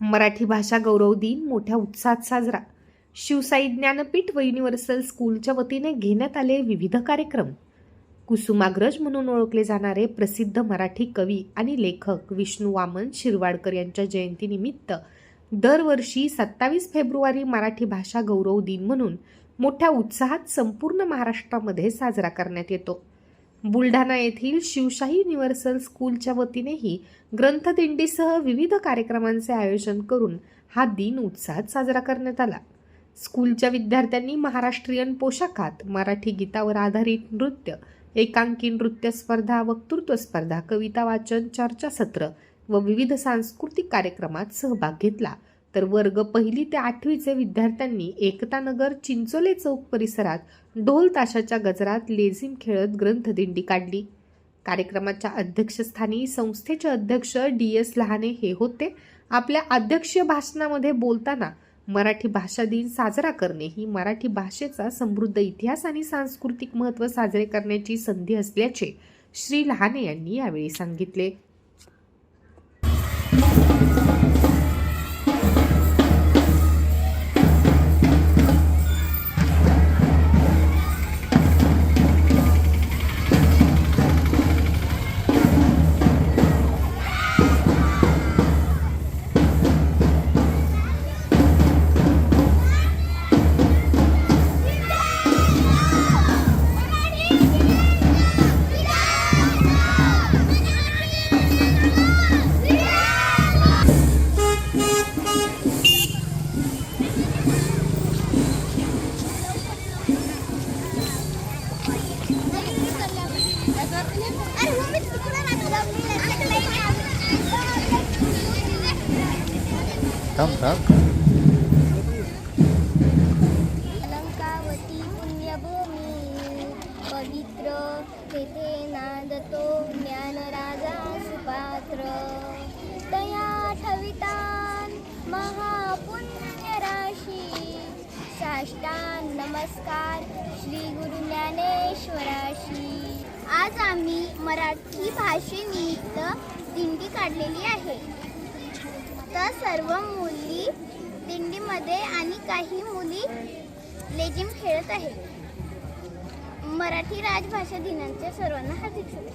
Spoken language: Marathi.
मराठी भाषा गौरव दिन मोठ्या उत्साहात साजरा. शिवसाई ज्ञानपीठ व युनिव्हर्सल स्कूलच्या वतीने घेण्यात आले विविध कार्यक्रम. कुसुमाग्रज म्हणून ओळखले जाणारे प्रसिद्ध मराठी कवी आणि लेखक विष्णू वामन शिरवाडकर यांच्या जयंतीनिमित्त दरवर्षी सत्तावीस फेब्रुवारी मराठी भाषा गौरव दिन म्हणून मोठ्या उत्साहात संपूर्ण महाराष्ट्रामध्ये साजरा करण्यात येतो. बुलढाणा येथील शिवशाही युनिव्हर्सल स्कूलच्या वतीनेही ग्रंथदिंडीसह विविध कार्यक्रमांचे आयोजन करून हा दिन उत्साहात साजरा करण्यात आला. स्कूलच्या विद्यार्थ्यांनी महाराष्ट्रीयन पोशाखात मराठी गीतावर आधारित नृत्य एकांकी नृत्य स्पर्धा वक्तृत्व स्पर्धा कविता वाचन चर्चासत्र व विविध सांस्कृतिक कार्यक्रमात सहभाग घेतला. तर वर्ग पहिली ते आठवीचे विद्यार्थ्यांनी एकतानगर चिंचोले चौक परिसरात ढोल ताशाच्या गजरात लेझिम खेळत ग्रंथदिंडी काढली. कार्यक्रमाच्या अध्यक्षस्थानी संस्थेचे अध्यक्ष डी एस लहाने हे होते. आपल्या अध्यक्षीय भाषणामध्ये बोलताना मराठी भाषा दिन साजरा करणे ही मराठी भाषेचा समृद्ध इतिहास आणि सांस्कृतिक महत्त्व साजरे करण्याची संधी असल्याचे श्री लहाने यांनी यावेळी सांगितले. थांब थांब. अलंकावती पुण्यभूमी पवित्र तेथे नांदतो ज्ञानराजा सुपात्र. तया ठवितान महापुण्यराशी साष्टांग नमस्कार श्री गुरु ज्ञानेश मराठी भाषेनिमित्त दिंडी काढलेली आहे. तर सर्व मुली दिंडीमध्ये आणि काही मुली लेझिम खेळत आहेत. मराठी राजभाषा दिनांच्या सर्वांना हार्दिक शुभेच्छा